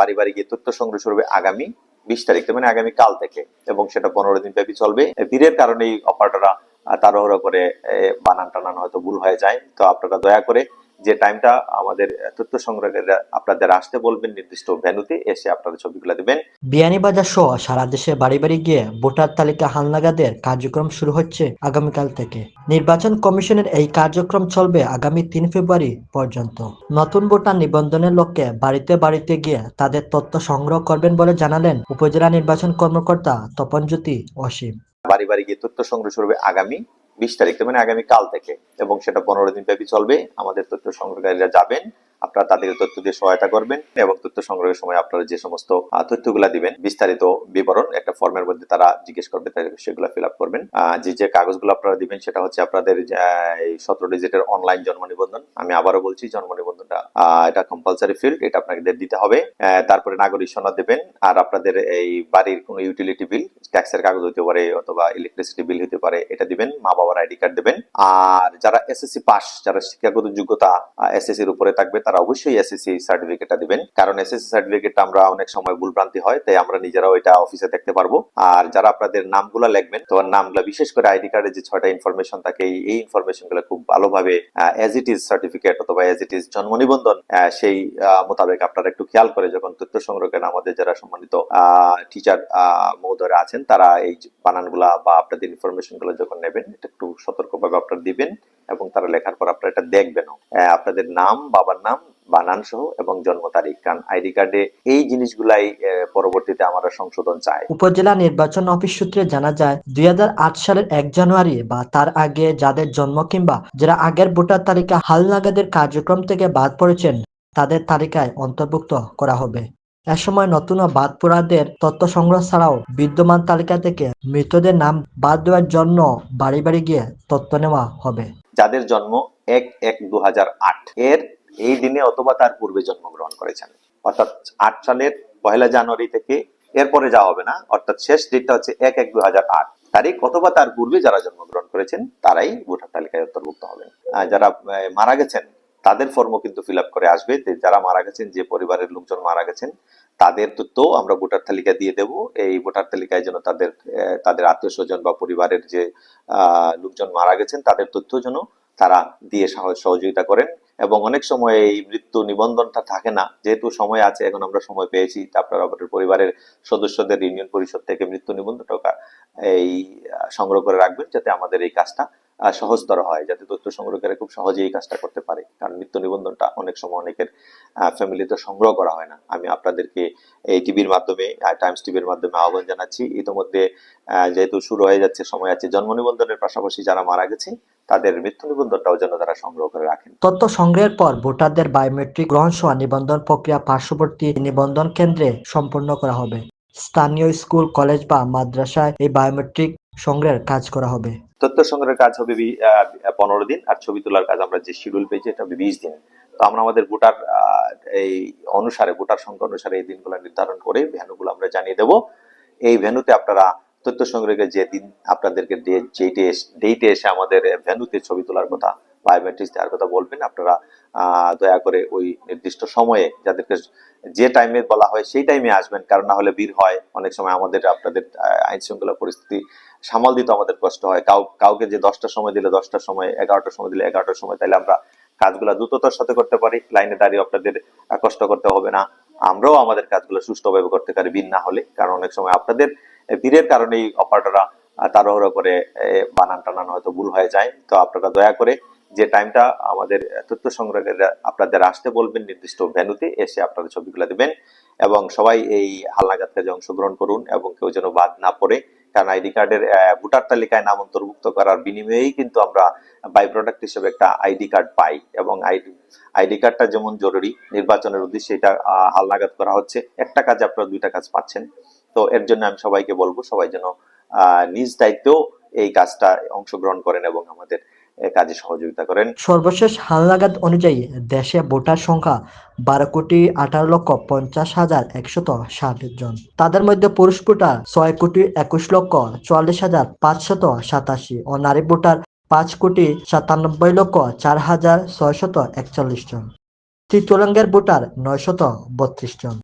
বাড়ি বাড়ি গিয়ে তথ্য সংগ্রহ শুরু হবে আগামী বিশ তারিখ মানে আগামী কাল থেকে, এবং সেটা পনেরো দিন ব্যাপী চলবে। ভিড়ের কারণে অপারেটররা তাড়াহুড়ো করে বানান টানান হয়তো ভুল হয়ে যায়। তো আপনারা দয়া করে যে টাইমটা আমাদের তথ্য সংগ্রহের আপনাদের আসতে বলবেন নির্দিষ্ট ভেন্যুতে এসে আপনারা ছবিগুলো দিবেন। বিয়ানীবাজার সহ সারা দেশে বাড়ি বাড়ি গিয়ে ভোটার তালিকা হালনাগাদের কার্যক্রম শুরু হচ্ছে আগামীকাল থেকে। নির্বাচন কমিশনের এই কার্যক্রম চলবে আগামী তিন ফেব্রুয়ারি পর্যন্ত। নতুন ভোটার নিবন্ধনের লক্ষ্যে বাড়িতে বাড়িতে গিয়ে তাদের তথ্য সংগ্রহ করবেন বলে জানালেন উপজেলা নির্বাচন কর্মকর্তা তপনজ্যোতি অসীম। বাড়ি বাড়ি গিয়ে তথ্য সংগ্রহ শুরু হবে আগামী বিশ তারিখ মানে আগামী কাল থেকে। এবং সেটা পনেরো দিন ব্যাপী চলবে। আমাদের তথ্য সংগ্রহকারীরা যাবেন। আপনারা তাদের তথ্য দিয়ে সহায়তা করবেন এবং তথ্য সংগ্রহের সময় আপনারা যে সমস্ত তথ্যগুলা দিবেন, বিস্তারিত বিবরণ একটা ফর্মের মধ্যে তারা জিজ্ঞেস করবে সেগুলো ফিল আপ করবেন যে যে কাগজগুলো আপনারা দিবেন, সেটা হচ্ছে আপনাদের এই সতেরো ডিজিটের অনলাইন জন্ম নিবন্ধন। আমি আবারও বলছি, জন্ম নিবন্ধনটা আহ, এটা কম্পালসারি ফিল্ড এটা আপনাদের দিতে হবে। তারপরে নাগরিক সনদ দেবেন আর আপনাদের এই বাড়ির কোনো ইউটিলিটি বিল ট্যাক্সের কাগজ হতে পারে অথবা ইলেকট্রিসিটি বিল হতে পারে এটা দিবেন মা বাবার আইডি কার্ড দেবেন। আর যারা এসএসসি পাস যারা শিক্ষাগত যোগ্যতা এসএসসি এর উপরে থাকবে তারা অবশ্যই এসএসসি সার্টিফিকেটটা দিবেন। কারণ এসএসসি সার্টিফিকেটটা আমরা অনেক সময় ভুলভ্রান্তি হয় তাই আমরা নিজেরাও এটা অফিসে দেখতে পারব। আর যারা আপনাদের নামগুলা লিখবেন তোমার নামগুলা বিশেষ করে আইডি কার্ডে যে ছয়টা ইনফরমেশন থাকে এই- এই ইনফরমেশনগুলো খুব ভালোভাবে এজ ইট ইজ সার্টিফিকেট অথবা এজ ইট ইজ জন্ম নিবন্ধন সেই মোতাবেক আপনারা একটু খেয়াল করে যখন তথ্য সংগ্রহ করেন আমাদের যারা সম্মানিত টিচার মহোদয়রা আছেন, তারা এই বানান বানানগুলা বা আপনাদের ইনফরমেশনগুলো যখন নেবেন, এটা একটু সতর্কভাবে আপনারা দিবেন এবং তারা লেখার পর আপনারা এটা দেখবেন আপনাদের নাম, বাবার নাম বানান সহ এবং জন্ম তারিখ কারণ আইডি কার্ডে এই জিনিসগুলাই পরবর্তীতে আমরা সংশোধন চাই। উপজেলা নির্বাচন অফিস সূত্রে জানা যায় দুই হাজার আট সালের এক জানুয়ারি বা তার আগে যাদের জন্ম কিংবা যারা আগের ভোটার তালিকা হালনাগাদের কার্যক্রম থেকে বাদ পড়েছেন তাদের তালিকায় অন্তর্ভুক্ত করা হবে। এ সময় নতুন ও বাদ পড়াদের তথ্য সংগ্রহ ছাড়াও বিদ্যমান তালিকা থেকে মৃতদের নাম বাদ দেওয়ার জন্য বাড়ি বাড়ি গিয়ে তথ্য নেওয়া হবে। যাদের জন্ম এক এক দু এর এই দিনে অথবা তার পূর্বে জন্মগ্রহণ করেছেন। অর্থাৎ আট সালের পয়লা জানুয়ারি থেকে এরপরে যাওয়া হবে না। অর্থাৎ শেষ ডেটটা হচ্ছে এক এক দু তারিখ অথবা তার পূর্বে যারা জন্মগ্রহণ করেছেন, তারাই ভোটার তালিকায় অন্তর্ভুক্ত আর যারা মারা গেছেন, তাদের ফর্ম কিন্তু ফিল করে আসবে। যারা মারা গেছেন, যে পরিবারের লোকজন মারা গেছেন, তাদের তথ্য আমরা ভোটার তালিকা দিয়ে দেব। এই ভোটার তালিকায় যেন তাদের তাদের আত্মীয় স্বজন বা পরিবারের যে লোকজন মারা গেছেন, তাদের তথ্য যেন তারা দিয়ে সাহ- সহযোগিতা করেন। এবং অনেক সময় এই মৃত্যু নিবন্ধনটা থাকে না। যেহেতু সময় আছে, এখন আমরা সময় পেয়েছি, তা আপনারা আপনাদের পরিবারের সদস্যদের ইউনিয়ন পরিষদ থেকে মৃত্যু নিবন্ধনটা এই সংগ্রহ করে রাখবেন যাতে আমাদের এই কাজটা সহজতর হয়, যাতে তথ্য সংগ্রহ করে খুব সহজে এই কাজটা করতে পারে। কারণ মৃত্যু নিবন্ধনটা অনেক সময় অনেকের ফ্যামিলিতে সংগ্রহ করা হয় না। আমি আপনাদেরকে এই টিভির মাধ্যমে টাইমস টিভির মাধ্যমে আহ্বান জানাচ্ছি। ইতিমধ্যে যেহেতু শুরু হয়ে যাচ্ছে, সময় আছে, জন্ম নিবন্ধনের পাশাপাশি যারা মারা গেছে তাদের মৃত্যু নিবন্ধনটাও যেন তারা সংগ্রহ করে রাখেন। তথ্য সংগ্রহের পর ভোটারদের বায়োমেট্রিক গ্রহণ সহ নিবন্ধন প্রক্রিয়া পার্শ্ববর্তী নিবন্ধন কেন্দ্রে সম্পন্ন করা হবে। স্থানীয় স্কুল কলেজ বা মাদ্রাসায় এই বায়োমেট্রিক সংগ্রহের কাজ করা হবে। তথ্য সংগ্রহের কাজ হবে পনেরো দিন আর ছবি তোলার কাজ আমরা যে শিডিউল পেয়েছি এটা হবে বিশ দিন। তো আমরা আমাদের ভোটার এই অনুসারে ভোটার সংখ্যা অনুসারে এই দিনগুলো নির্ধারণ করে ভ্যানুগুলো আমরা জানিয়ে দেব। এই ভ্যানুতে আপনারা তথ্য সংগ্রহের যে দিন আপনাদেরকে যেইটে ডেটে এসে আমাদের ভ্যানুতে ছবি তোলার কথা বায়োমেট্রিক্স দেওয়ার কথা বলবেন, আপনারা দয়া করে ওই নির্দিষ্ট সময়ে যাদেরকে যে টাইমে বলা হয় সেই টাইমে আসবেন, কারণ না হলে ভিড় হয়। অনেক সময় আমাদের, আপনাদের আইন শৃঙ্খলা পরিস্থিতি সামাল দিতে আমাদের কষ্ট হয়। কাউ কাউকে যে দশটার সময় দিলে দশটার সময়, এগারোটার সময় দিলে এগারোটার সময় তাহলে আমরা কাজগুলো দ্রুততার সাথে করতে পারি। লাইনে দাঁড়িয়ে আপনাদের কষ্ট করতে হবে না। আমরাও আমাদের কাজগুলো সুষ্ঠুভাবে করতে পারি, ভিড় না হলে। কারণ অনেক সময় আপনাদের ভিড়ের কারণেই অপারেটররা তাড়াহুড়ো করে বানান টানান হয়তো ভুল হয়ে যায়। তো আপনারা দয়া করে যে টাইমটা আমাদের তথ্য সংগ্রহের, আপনাদের আসতে বলবেন নির্দিষ্ট ভেন্যুতে, এসে আপনারা ছবিগুলো দিবেন এবং সবাই এই হালনাগাদ কাজে অংশগ্রহণ করুন এবং কেউ যেন বাদ না পড়ে। কারণ আইডি কার্ডের ভোটার তালিকায় নাম অন্তর্ভুক্ত করার বিনিময়েই কিন্তু আমরা বাই প্রোডাক্ট হিসেবে একটা আইডি কার্ড পাই এবং আইডি আইডি কার্ডটা যেমন জরুরি, নির্বাচনের উদ্দেশ্যে এটা হালনাগাদ করা হচ্ছে। একটা কাজ আপনারা দুইটা কাজ পাচ্ছেন। তো এর জন্য আমি সবাইকে বলব, সবাই যেন নিজ দায়িত্বেও এই কাজটা অংশগ্রহণ করেন এবং আমাদের কাজে সহযোগিতা করেন। সর্বশেষ হালনাগাদ অনুযায়ী দেশে ভোটার সংখ্যা বারো কোটি আঠারো লক্ষ পঞ্চাশ হাজার একশত ষাট জন। তাদের মধ্যে পুরুষ ভোটার ছয় কোটি একুশ লক্ষ চুয়াল্লিশ হাজার পাঁচশত সাতাশি ও নারী ভোটার পাঁচ কোটি সাতানব্বই লক্ষ চার হাজার ছয়শত একচল্লিশ জন। তৃতীয় ভোটার নয়শত বত্রিশ জন।